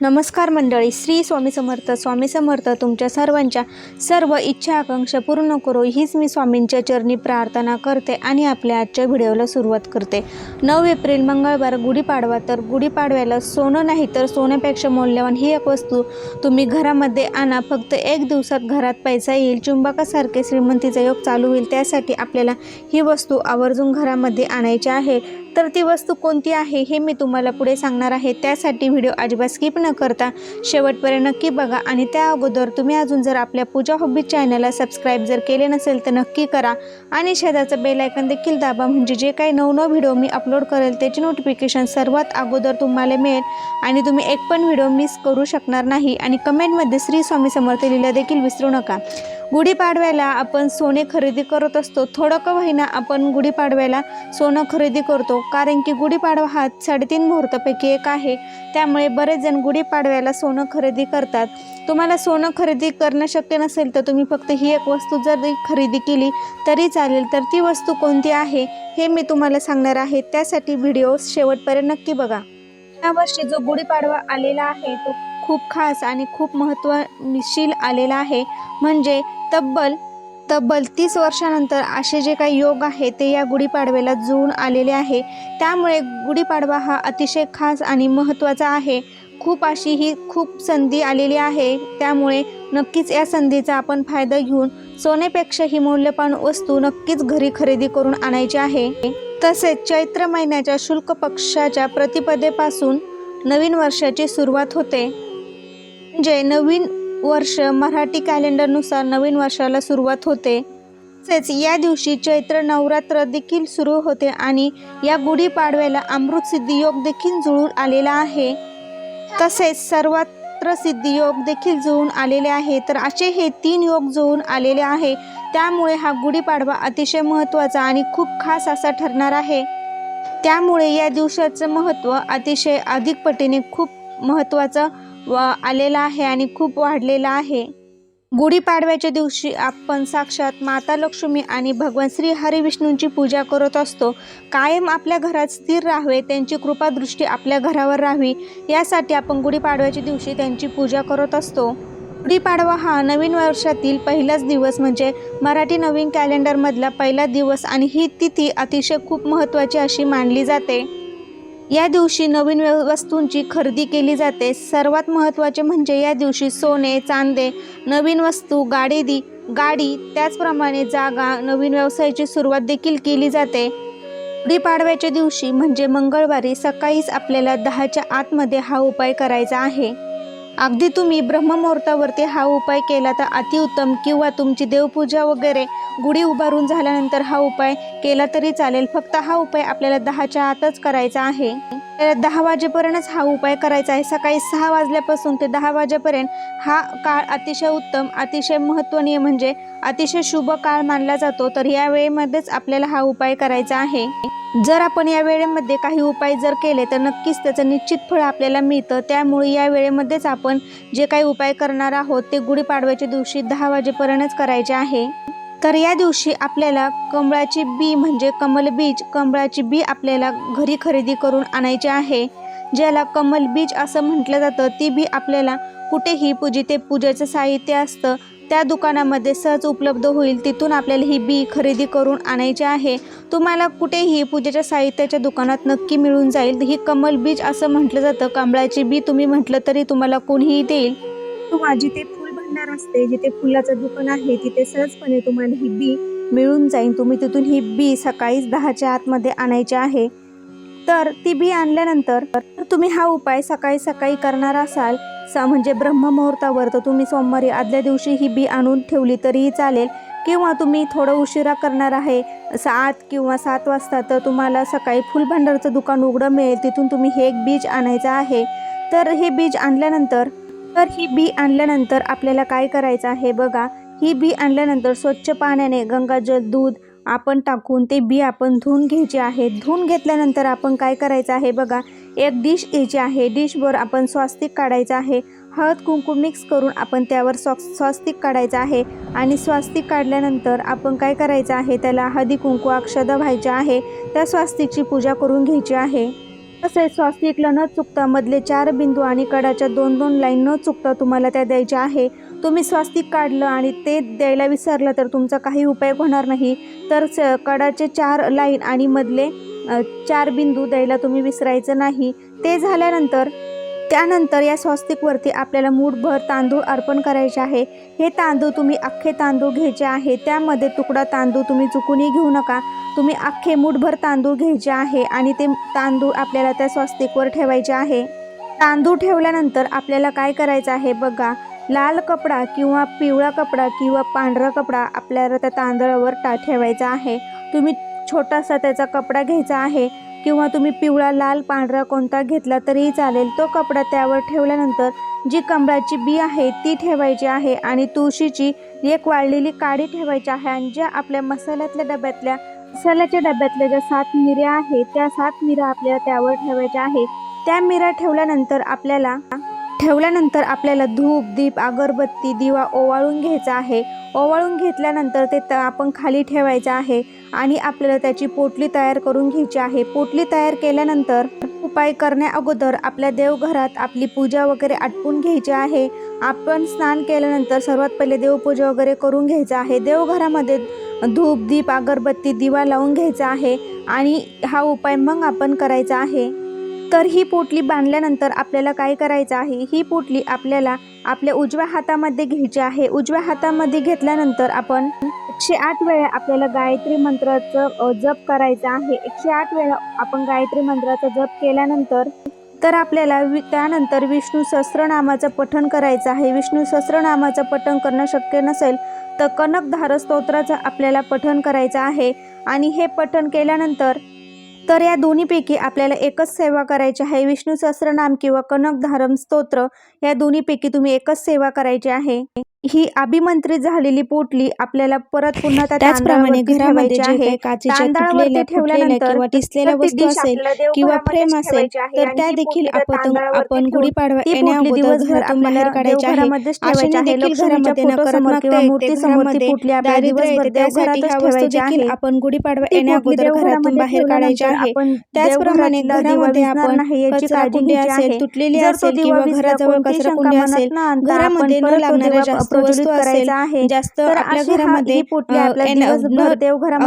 नमस्कार मंडळी श्री स्वामी समर्थ स्वामी समर्थ तुमच्या सर्वांच्या सर्व इच्छा आकांक्षा पूर्ण करो. हीच मी स्वामींच्या चरणी प्रार्थना करते आणि आपल्या आजच्या व्हिडिओला सुरुवात करते. नऊ एप्रिल मंगळवार गुढीपाडवा. तर गुढीपाडव्याला सोनं नाही तर सोन्यापेक्षा मौल्यवान ही एक वस्तू तुम्ही घरामध्ये आणा. फक्त एक दिवसात घरात पैसा येईल चुंबकासारखे श्रीमंतीचा योग चालू होईल. त्यासाठी आपल्याला ही वस्तू आवर्जून घरामध्ये आणायची आहे. तर ती वस्तू कोणती आहे हे मी तुम्हाला पुढे सांगणार आहे. त्यासाठी व्हिडिओ अजिबात स्किप न करता शेवटपर्यंत नक्की बघा आणि त्या अगोदर तुम्ही अजून जर आपल्या पूजा हॉबी चॅनलला सबस्क्राईब जर केले नसेल तर नक्की करा आणि शेजारचं बेलायकन देखील दाबा. म्हणजे जे काही नवनव व्हिडिओ मी अपलोड करेल त्याची नोटिफिकेशन सर्वात अगोदर तुम्हाला मिळेल आणि तुम्ही एक पण व्हिडिओ मिस करू शकणार नाही. आणि कमेंटमध्ये श्री स्वामी समर्थ लिहिला देखील विसरू नका. गुढीपाडव्याला आपण सोने खरेदी करत असतो. थोडं का होईना आपण गुढीपाडव्याला सोनं खरेदी करतो. कारण की गुढीपाडवा हा साडेतीन मुहूर्तापैकी एक आहे. त्यामुळे बरेच जण गुढीपाडव्याला सोनं खरेदी करतात. तुम्हाला सोनं खरेदी करणं शक्य नसेल तर तुम्ही फक्त ही एक वस्तू जर खरेदी केली तरी चालेल. तर ती वस्तू कोणती आहे हे मी तुम्हाला सांगणार आहे. त्यासाठी व्हिडिओ शेवटपर्यंत नक्की बघा. यावर्षी जो गुढीपाडवा आलेला आहे तो खूप खास आणि खूप महत्त्वशील आलेला आहे. म्हणजे तब्बल तब्बल तीस वर्षानंतर असे जे काही योग आहे ते या गुढीपाडव्याला जुळून आलेले आहे. त्यामुळे गुढीपाडवा हा अतिशय खास आणि महत्त्वाचा आहे. खूप अशी ही खूप संधी आलेली आहे. त्यामुळे नक्कीच या संधीचा आपण फायदा घेऊन सोन्यापेक्षा ही मौल्यवान वस्तू नक्कीच घरी खरेदी करून आणायची आहे. तसेच चैत्र महिन्याच्या शुल्क पक्षाच्या प्रतिपदेपासून नवीन वर्षाची सुरुवात होते. म्हणजे नवीन वर्ष मराठी कॅलेंडरनुसार नवीन वर्षाला सुरुवात होते. तसेच या दिवशी चैत्र नवरात्र देखील सुरू होते आणि या गुढीपाडव्याला अमृत योग देखील जुळून आलेला आहे. तसेच सर्वत्र सिद्धी योग देखील जुळून आलेले आहे. तर असे हे तीन योग जुळून आलेले आहे. त्यामुळे हा गुढीपाडवा अतिशय महत्त्वाचा आणि खूप खास असा ठरणार आहे. त्यामुळे या दिवसाचं महत्त्व अतिशय अधिक पटीने खूप महत्त्वाचं व आलेला आहे आणि खूप वाढलेलं आहे. गुढीपाडव्याच्या दिवशी आपण साक्षात माता लक्ष्मी आणि भगवान श्री हरिविष्णूंची पूजा करत असतो. कायम आपल्या घरात स्थिर राहावे त्यांची कृपादृष्टी आपल्या घरावर राहावी यासाठी आपण गुढीपाडव्याच्या दिवशी त्यांची पूजा करत असतो. गुढीपाडवा हा नवीन वर्षातील पहिलाच दिवस म्हणजे मराठी नवीन कॅलेंडरमधला पहिला दिवस आणि ही तिथी अतिशय खूप महत्त्वाची अशी मानली जाते. या दिवशी नवीन व्य- वस्तूंची खरेदी केली जाते. सर्वात महत्त्वाचे म्हणजे या दिवशी सोने चांदे नवीन वस्तू गाडी दी गाडी त्याचप्रमाणे जागा नवीन व्यवसायाची सुरुवात देखील केली जाते. गुढीपाडव्याच्या दिवशी म्हणजे मंगळवारी सकाळीच आपल्याला दहाच्या आतमध्ये हा उपाय करायचा आहे. अगदी तुम्ही ब्रह्ममुहूर्तावरती हा उपाय केला तर अतिउत्तम किंवा तुमची देवपूजा वगैरे गुढी उभारून झाल्यानंतर हा उपाय केला तरी चालेल. फक्त हा उपाय आपल्याला दहाच्या आतच करायचा आहे. दहा वाजेपर्यंतच हा उपाय करायचा आहे. सकाळी सहा वाजल्यापासून ते दहा वाजेपर्यंत हा काळ अतिशय उत्तम अतिशय महत्त्वनीय म्हणजे अतिशय शुभ काळ मानला जातो. तर या वेळेमध्येच आपल्याला हा उपाय करायचा आहे. जर आपण या वेळेमध्ये काही उपाय जर केले तर नक्कीच त्याचं निश्चित फळ आपल्याला मिळतं. त्यामुळे या वेळेमध्येच आपण जे काही उपाय करणार आहोत ते गुढीपाडव्याच्या दिवशी दहा वाजेपर्यंतच करायचे आहे. तर या दिवशी आपल्याला कमळाची बी म्हणजे कमल बीज कमळाची बी आपल्याला घरी खरेदी करून आणायची आहे. ज्याला कमल बीज असं म्हटलं जातं ती बी आपल्याला कुठेही पूजिते पूजेचं साहित्य असतं त्या दुकानामध्ये सहज उपलब्ध होईल. तिथून आपल्याला ही बी खरेदी करून आणायची आहे. तुम्हाला कुठेही पूजेच्या साहित्याच्या दुकानात नक्की मिळून जाईल. ही कमल बीज असं म्हटलं जातं. कमळाची बी तुम्ही म्हटलं तरी तुम्हाला कोणीही देईल. किंवा जिथे फुल भंडार असते जिथे फुलाचं दुकान आहे तिथे सहजपणे तुम्हाला ही बी मिळून जाईल. तुम्ही तिथून ही बी सकाळीच दहाच्या आतमध्ये आणायची आहे. तर ती बी आणल्यानंतर तुम्ही हा उपाय सकाळी सकाळी करणार असाल. सा म्हणजे ब्रह्ममुहूर्तावर तर तुम्ही सोमवारी आदल्या दिवशी ही बी आणून ठेवली तरीही चालेल. किंवा तुम्ही थोडं उशिरा करणार आहे सात किंवा सात वाजता तर तुम्हाला सकाळी फुलभांडारचं दुकान उघडं मिळेल. तिथून तुम्ही हे एक बीज आणायचं आहे. तर हे बीज आणल्यानंतर तर ही बी आणल्यानंतर आपल्याला काय करायचं आहे बघा. ही बी आणल्यानंतर स्वच्छ पाण्याने गंगाजल दूध आपण टाकून ते बी आपण धुवून घ्यायचे आहे. धुवून घेतल्यानंतर आपण काय करायचं आहे बघा एक डिश घ्यायची आहे. डिशवर आपण स्वास्तिक काढायचं आहे. हळद कुंकू मिक्स करून आपण त्यावर स्वा स्वास्तिक काढायचं आहे. आणि स्वास्तिक काढल्यानंतर आपण काय करायचं आहे त्याला हळदी कुंकू अक्षदा व्हायच्या आहे. त्या स्वास्तिकची पूजा करून घ्यायची आहे. तसेच स्वास्तिकला न चुकता मधले चार बिंदू आणि कडाच्या दोन दोन लाईन न चुकता तुम्हाला त्या द्यायच्या आहे. तुम्ही स्वास्तिक काढलं आणि ते द्यायला विसरलं तर तुमचा काही उपयोग होणार नाही. तर स कडाचे चार लाईन आणि मधले चार बिंदू द्यायला तुम्ही विसरायचं नाही. ते झाल्यानंतर त्यानंतर या स्वस्तिकवरती आपल्याला मूठभर तांदूळ अर्पण करायचे आहे. हे तांदूळ तुम्ही अख्खे तांदूळ घ्यायचे आहे. त्यामध्ये तुकडा तांदूळ तुम्ही चुकूनही घेऊ नका. तुम्ही अख्खे मूठभर तांदूळ घ्यायचे आहे आणि ते तांदूळ आपल्याला त्या स्वस्तिकवर ठेवायचे आहे. तांदूळ ठेवल्यानंतर आपल्याला काय करायचं आहे बघा. लाल कपडा किंवा पिवळा कपडा किंवा पांढरा कपडा आपल्याला त्या तांदळावर टा ठेवायचा आहे. तुम्ही छोटासा त्याचा कपडा घ्यायचा आहे किंवा तुम्ही पिवळा लाल पांढरा कोणता घेतला तरीही चालेल. तो कपडा त्यावर ठेवल्यानंतर जी कमळाची बी आहे ती ठेवायची आहे आणि तुळशीची एक वाळलेली काडी ठेवायची आहे आणि ज्या आपल्या मसाल्यातल्या डब्यातल्या मसाल्याच्या डब्यातल्या ज्या सात मिऱ्या आहेत त्या सात मिऱ्या आपल्याला त्यावर ठेवायच्या आहे. त्या मिऱ्या ठेवल्यानंतर आपल्याला ठेवल्यानंतर आपल्याला धूप दीप अगरबत्ती दिवा ओवाळून घ्यायचा आहे. ओवाळून घेतल्यानंतर ते त आपण खाली ठेवायचं आहे आणि आपल्याला त्याची पोटली तयार करून घ्यायची आहे. पोटली तयार केल्यानंतर उपाय करण्या अगोदर आपल्या देवघरात आपली पूजा वगैरे आटपून घ्यायची आहे. आपण स्नान केल्यानंतर सर्वात पहिले देवपूजा वगैरे करून घ्यायचं आहे. देवघरामध्ये धूप दीप अगरबत्ती दिवा लावून घ्यायचा आहे आणि हा उपाय मग आपण करायचा आहे. तर ही पोटली बांधल्यानंतर आपल्याला काय करायचं आहे? ही पोटली आपल्याला आपल्या उजव्या हातामध्ये घ्यायची आहे. उजव्या हातामध्ये घेतल्यानंतर आपण एकशे आठ वेळा आपल्याला गायत्री मंत्राचं जप करायचा आहे. एकशे आठ वेळा आपण गायत्री मंत्राचा जप केल्यानंतर तर आपल्याला वि त्यानंतर विष्णू सहस्रनामाचं पठण करायचं आहे. विष्णू सहस्रनामाचं पठण करणं शक्य नसेल तर कनकधार स्तोत्राचं आपल्याला पठण करायचं आहे. आणि हे पठण केल्यानंतर तर या दोन्हीपैकी आपल्याला एकच सेवा करायची आहे. विष्णू सहस्रनाम किंवा कनक धारम स्तोत्र या दोन्हीपैकी तुम्ही एकच सेवा करायची आहे. ही अभिमंत्रित झालेली पोटली आपल्याला परत पुन्हा त्या त्याचप्रमाणे तांदळावरती घरामध्ये ठेवायची जे आहे. काही काचेच्या तांदळावरती तुटलेल्या फुटलेल्या किंवा टिसलेल्या वस्तू dish असेल आपल्याला किंवा देवघरामध्येच फ्रेम असेल ठेवायची आहे. तर आणि त्या ती देखील पोटली त्या आपण तांदळावरती आपण ठेवून गुढीपाडवा ती पोटली दिवसभर घरातून बाहेर आपल्याला काढायची आहे देवघरामध्येच ठेवायची अशाने आहे. देखील लक्ष्मीच्या घरामध्ये फोटोसमोर नकारात्मकता किंवा येते मूर्तीसमोर ती घरामध्ये पोटली आपल्याला दारिद्र्य दिवसभर येते. त्यासाठी देवघरातच ह्या वस्तू ठेवायची देखील आहे. आपण गुढीपाडवा ती पोटली घरातून देवघरामध्ये बाहेर काढायची ठेवल्यानंतर आहे. आपण त्याचप्रमाणे देवघरातला दिवा घरामध्ये विझणार आपण नाही याची कचरा काळजी कुंडी घ्यायची असेल आहे. तुटलेली जर तो असेल दिवा किंवा विझला, घराजवळ कोणतीही कचरा शंका कुंडी मनात असेल न आणता आपण घरामध्ये न परत तो लागणाऱ्या दिवा प्रज्वलित करायचा आहे जास्त आपल्या घरामध्ये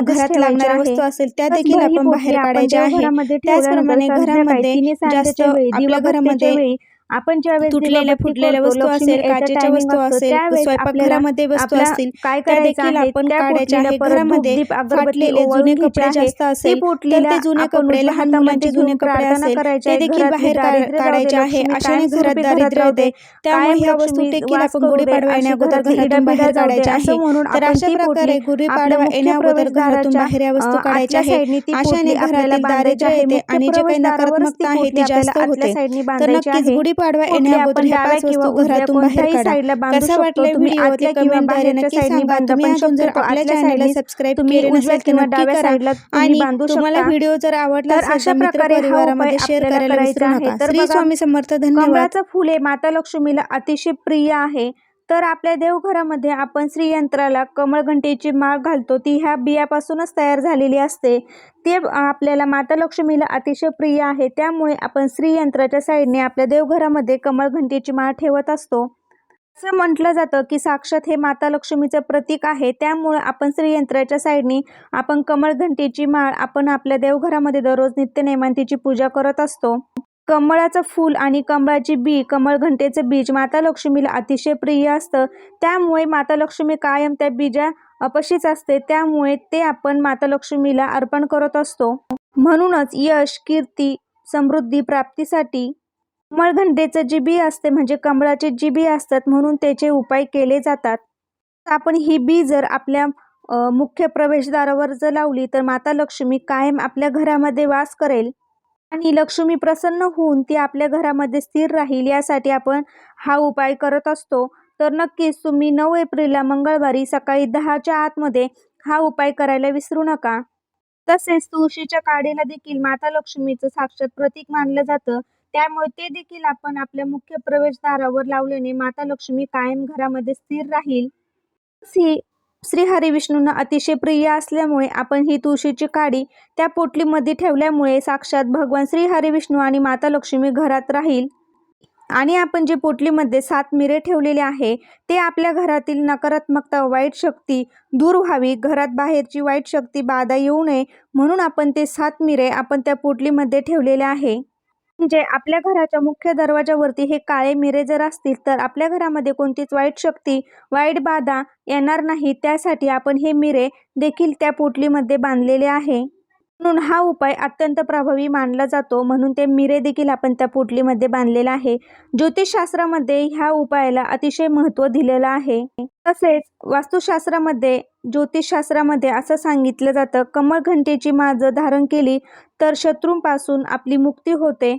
घरात लागणाऱ्या. वस्तू असेल त्या देखील आपण बाहेर काढायच्या आहे त्याचप्रमाणे घरामध्ये जास्त आपल्या घरामध्ये आपण ज्यावेळेस तुटलेल्या फुटलेल्या वस्तू असेल काचेच्या वस्तू असेल स्वयंपाकघरामध्ये वस्तू असतील काय करायचं देखील आपण पोटलीला आहे घरामध्ये फाटलेले जुने कपडे. जास्त असेल तर ते जुने कपडे लहान मुलांचे जुने कपडे असेल ते. देखील बाहेर काढायचे आहे अशाने घरात दारिद्र्य. येते त्यामुळे ह्या वस्तू देखील आपण गुढीपाडवा अशी येण्या अगोदर घरातली घरातून बाहेर काढायच्या आहे तर अशा प्रकारे गुढीपाडवा आपल्या येण्या मुख्य अगोदर घरातून बाहेर या वस्तू काढायच्या आहे अशाने घरातील दारिद्र्य. येते आणि जे काही नकारात्मकता आहे ती जास्त होते तर नक्कीच आहे. गुढीपाडवा पोटली येण्या अगोदर डाव्या पाच वस्तू घरातून बाहेर काढा कसा. वाटला तुम्ही व्हिडिओ आतल्या ते किंवा बाहेरच्या नक्की सांगा बांधा. तुम्ही अजून जर आपल्या चॅनलला सबस्क्राईब तुम्ही केले नसेल तर नक्की करा आणि बांधू तुम्हाला. व्हिडिओ जर आवडला तर असेल अशा तर मित्र प्रकारे हा परिवारामध्ये शेअर करायला विसरू. नका श्री स्वामी समर्थ धन्यवाद फुल हे माता लक्ष्मीला अतिशय प्रिय आहे तर आपल्या देवघरामध्ये आपण श्रीयंत्राला कमळघंटेची माळ घालतो. ती ह्या बियापासूनच तयार झालेली असते. ते आपल्याला माता लक्ष्मीला अतिशय प्रिय आहे. त्यामुळे आपण श्रीयंत्राच्या साईडने आपल्या देवघरामध्ये कमळघंटेची माळ ठेवत असतो. असं म्हटलं जातं की साक्षात हे माता लक्ष्मीचं प्रतीक आहे. त्यामुळे आपण श्रीयंत्राच्या साईडने आपण कमळघंटेची माळ आपण आपल्या देवघरामध्ये दररोज नित्यनेमांतीची पूजा करत असतो. कमळाचं फूल आणि कमळाची बी कमळघंटेचं बीज माता लक्ष्मीला अतिशय प्रिय असतं. त्यामुळे माता लक्ष्मी कायम त्या बीजा अपशीच असते. त्यामुळे ते आपण माता लक्ष्मीला अर्पण करत असतो. म्हणूनच यश कीर्ती समृद्धी प्राप्तीसाठी कमळघंटेचं जी बी असते म्हणजे कमळाचे जी बी असतात म्हणून त्याचे उपाय केले जातात. आपण ही बी जर आपल्या मुख्य प्रवेशद्वारावर जर लावली तर माता लक्ष्मी कायम आपल्या घरामध्ये वास करेल. आणि लक्ष्मी प्रसन्न होऊन ती आपल्या घरामध्ये स्थिर राहील यासाठी आपण हा उपाय करत असतो. तर नक्कीच तुम्ही नऊ एप्रिलला मंगळवारी सकाळी दहाच्या आतमध्ये हा उपाय करायला विसरू नका. तसेच तुळशीच्या काडीला देखील माता लक्ष्मीचं साक्षात प्रतीक मानलं जातं. त्यामुळे ते देखील आपण आपल्या मुख्य प्रवेशद्वारावर लावल्याने माता लक्ष्मी कायम घरामध्ये स्थिर राहील. ही श्री हरिविष्णूंना अतिशय प्रिय असल्यामुळे आपण ही तुळशीची काडी त्या पोटलीमध्ये ठेवल्यामुळे साक्षात भगवान श्री हरिविष्णू आणि माता लक्ष्मी घरात राहील. आणि आपण जे पोटलीमध्ये सात मिरे ठेवलेले आहे ते आपल्या घरातील नकारात्मकता वाईट शक्ती दूर व्हावी घरात बाहेरची वाईट शक्ती बाधा येऊ नये म्हणून आपण ते सात मिरे आपण त्या पोटलीमध्ये ठेवलेले आहे. म्हणजे आपल्या घराच्या मुख्य दरवाजावरती हे काळे मिरे जर असतील तर आपल्या घरामध्ये कोणतीच वाईट शक्ती वाईट बाधा येणार नाही. त्यासाठी आपण हे मिरे देखील त्या पोटलीमध्ये बांधलेले आहे. म्हणून हा उपाय अत्यंत प्रभावी मानला जातो. म्हणून ते मिरे देखील आपण त्या पोटलीमध्ये बांधलेला आहे. ज्योतिषशास्त्रामध्ये ह्या उपायाला अतिशय महत्त्व दिलेलं आहे. तसेच वास्तुशास्त्रामध्ये ज्योतिषशास्त्रामध्ये असं सांगितलं जातं कमळ घंटेची माळ धारण केली तर शत्रूंपासून आपली मुक्ती होते.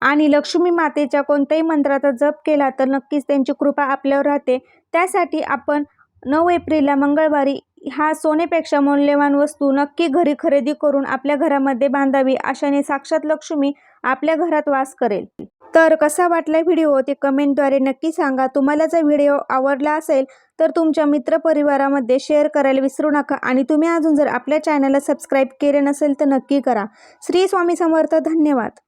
आणि लक्ष्मी मातेच्या कोणत्याही मंत्राचा जप केला तर नक्कीच त्यांची कृपा आपल्यावर राहते. त्यासाठी आपण नऊ एप्रिलला मंगळवारी हा सोनेपेक्षा मौल्यवान वस्तू नक्की घरी खरेदी करून आपल्या घरामध्ये बांधावी अशाने साक्षात लक्ष्मी आपल्या घरात वास करेल. तर कसा वाटला व्हिडिओ? ते कमेंटद्वारे नक्की सांगा. तुम्हाला जर व्हिडिओ आवडला असेल तर तुमच्या मित्रपरिवारामध्ये शेअर करायला विसरू नका आणि तुम्ही अजून जर आपल्या चॅनलला सबस्क्राईब केले नसेल तर नक्की करा. श्री स्वामी समर्थ. धन्यवाद.